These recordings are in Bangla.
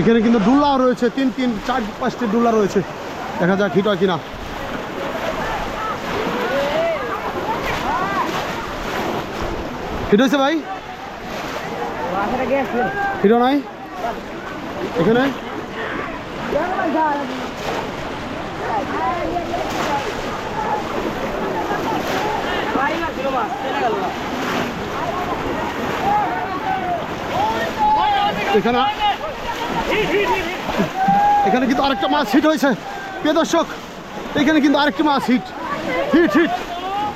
এখানে কিন্তু ডুল্লাও রয়েছে, তিন তিন, চার, পাঁচটি ডুল্লা রয়েছে। দেখা যাক হিট হয় কিনা। হিট হয়েছে ভাই? হিটো নাই? এখানে? এখানে এখানে কিন্তু আরেকটা মাছ হিট হয়েছে। প্রিয় দর্শক এখানে কিন্তু আরেকটা মাছ হিট হিট হিট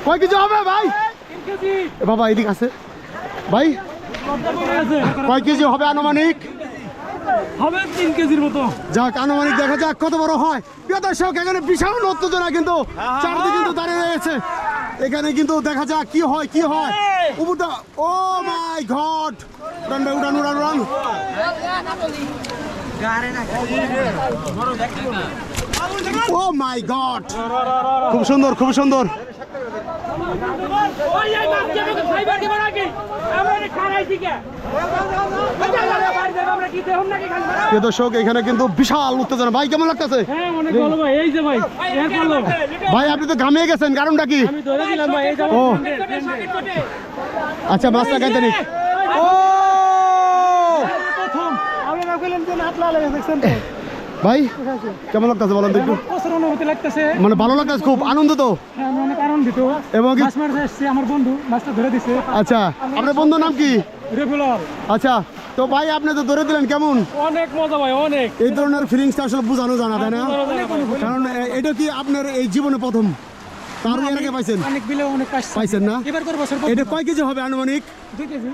কয় কেজি হবে ভাই? বাবা এদিক আছে। ভাই কয় কেজি হবে আনুমানিক? হবে তিন কেজির মতো। যাক আনুমানিক দেখা যাক কত বড় হয়। প্রিয় দর্শক এখানে বিশাল উত্তেজনা কিন্তু চারদিকে কিন্তু দাঁড়িয়ে রয়েছে। এখানে কিন্তু দেখা যাক কি হয় কি হয়। উপরটা ও মাই গড! উড়ান ভাই উড়ান উড়ান উড়ান। Oh my God. খুব সুন্দর খুব সুন্দর। দর্শক এখানে কিন্তু বিশাল উত্তেজনা। ভাই কেমন লাগতেছে? হ্যাঁ অনেক ভালো ভাই। এই যে ভাই এক ভালো ভাই আপনি তো ঘামিয়ে গেছেন। কারণটা কি? আমি ধরে দিলাম ভাই এই যে ও। আচ্ছা মাছটা খাইতে নি ও প্রথম আপনারা কইলেন যে হাত লাল হয়ে দেখছেন তো ভাই কেমন লাগতেছে বলেন তো একটু? অনুভূতি লাগতেছে। মানে ভালো লাগতেছে খুব আনন্দ তো হ্যাঁ, অনেক আনন্দিত। এবং মাছ মারতে এসছে আমার বন্ধু মাছটা ধরে দিছে। আচ্ছা আপনার বন্ধুর নাম কি? আচ্ছা তো ভাই আপনি তো ধরে দিলেন কেমন? অনেক মজা ভাই অনেক। এই ধরনের ফিলিংসটা আসলে বোঝানো জানা তাই না? কারণ এটা কি আপনার এই জীবনে প্রথম? তার এর আগে পাইছেন? অনেক বিলে অনেক পাইছেন না? এবার করে বছর এটা কয় কেজি হবে আনুমানিক? কেজি।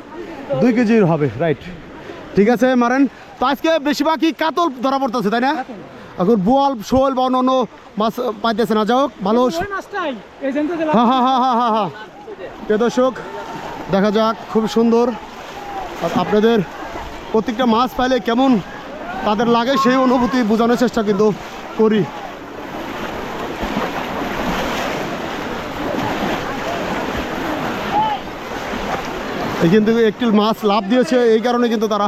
কেজির হবে রাইট ঠিক আছে মারেন। তো আজকে বেশিরভাগই কাতল ধরা পড়তেছে তাই না? এখন বোয়াল শোল বা অন্য মাছ পাইতেছে না। যাই হোক ভালো হ্যাঁ হ্যাঁ হ্যাঁ হ্যাঁ হ্যাঁ হ্যাঁ প্রিয় দর্শক দেখা যাক খুব সুন্দর। আপনাদের প্রত্যেকটা মাছ পাইলে কেমন তাদের লাগে সেই অনুভূতি বোঝানোর চেষ্টা কিন্তু করি। কিন্তু একটি মাছ লাভ দিয়েছে এই কারণে কিন্তু তারা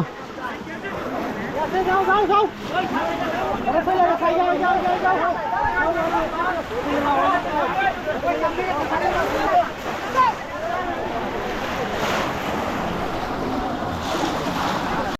เข้าเข้าเข้าเข้าเข้าเข้าเข้าเข้า